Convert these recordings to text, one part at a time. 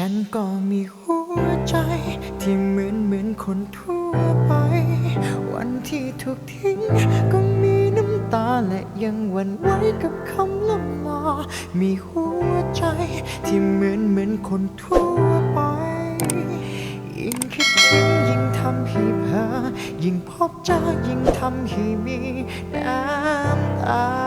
ฉันก็มีหัวใจ ที่เหมือนเหมือนคนทั่วไป วันที่ถูกทิ้ง ก็มีน้ำตาและยังหวั่นไหวกับคำล่ำลา มีหัวใจ ที่เหมือนเหมือนคนทั่วไป ยิ่งคิดถึงยิ่งทำให้เพ้อยิ่งพบเจอยิ่งทำให้มีน้ำตา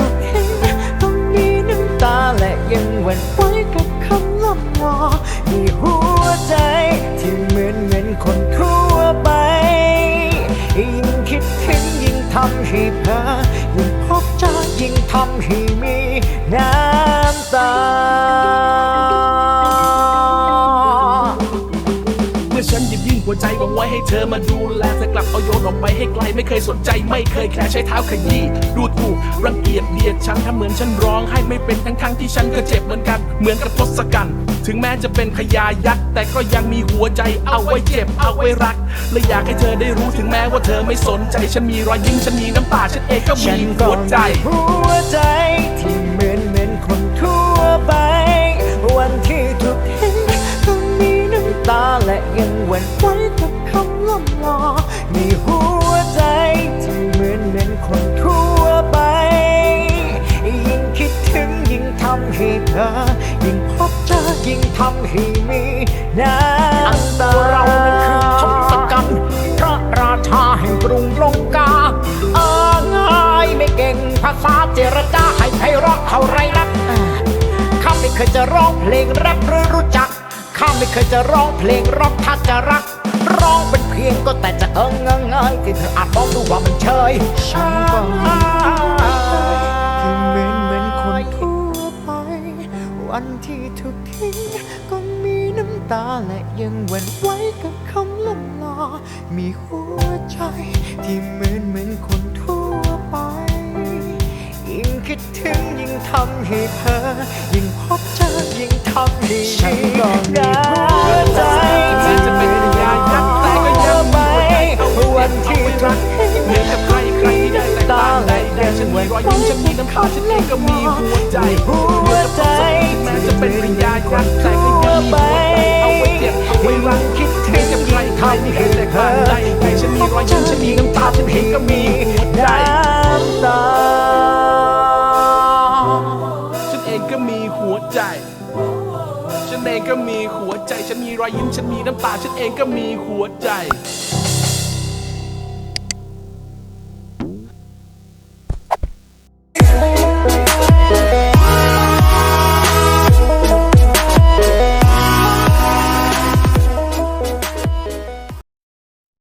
ำล่ำลามีหัวใจที่เหมือนเหมือนคนทั่วไป ยิ่งคิดถึงยิ่งทำให้เพ้อยิ่งพบเจอยิ่งทำให้มีน้ำตาเมื่อฉันหยิบ หัวใจวังไว้ให้เธอมาดูแลเธอกลับเอาโยนออกไปให้ไกลไม่เคยสนใจไม่เคยแคร์ใช้เท้าขยี้ดูถูกรังเกียจเบียดฉันทำเหมือนฉันร้องให้ไม่เป็นทั้งทั้งๆที่ฉันก็เจ็บเหมือนกัน เหมือนกับทศกัณฐ์ถึงแม้จะเป็นพญายักษ์แต่ก็ยังมีหัวใจเอาไว้เจ็บเอาไว้รักและอยากให้เธอได้รู้ถึงแม้ว่าเธอไม่สนใจ ฉันมีรอยยิ้มฉันมีน้ำตาฉันเองก็มีหัวใจหัวใจที่เหมือนเหมือนคนทั่วไป วันที่ถูกทิ้องมีน้ำตาและยังหวั่น น้ำตาเรานั้นคือทศกัณฐ์พระราชาแห่งกรุงลงกาเออง่ายไม่เก่งภาษาเจรจาให้ไพเราะเท่าไรนักข้าไม่เคยจะร้องเพลงแรปหรือรู้จักข้าไม่เคยจะร้องเพลงร็อกถ้าจะรัก ร้องเป็นเพียงก็แต่จะเอิงเงงเงยที่เธออาจมองดูว่ามันเชยฉันก็มีที่เหมือนเหมือนคนทั่วไป วันที่ถูกทิ้งก็มีน้ำ ตาและยังหวั่นไหวกับคำล่ำลามีหัวใจที่เหมือนเหมือนคนทั่วไป ยิ่งคิดถึงยิ่งทำให้เพ้อยิ่งพบเจอยิ่งทำให้ฉันก็มีหัวใจที่จะเป็นพญายักษ์แต่ก็ยังไว้วันที่ถูกทิ้งเหมือนกับใครใครที่ได้แตกต่างใดแต่ฉันมีรอยยิ้มฉันมีน้ำตาฉันเองก็มีหัวใจ นกับใครใครที่ได้างใดแต่ฉันมีรอยยิ้มฉันมีน้ำตาฉันเองก็มีหัวใจน้ตาฉันเองก็มีหัวใจ ฉันเองก็มีหัวใจ ฉันมีรอยยิ้มฉันมีน้ำตาฉันเองก็มีหัวใจ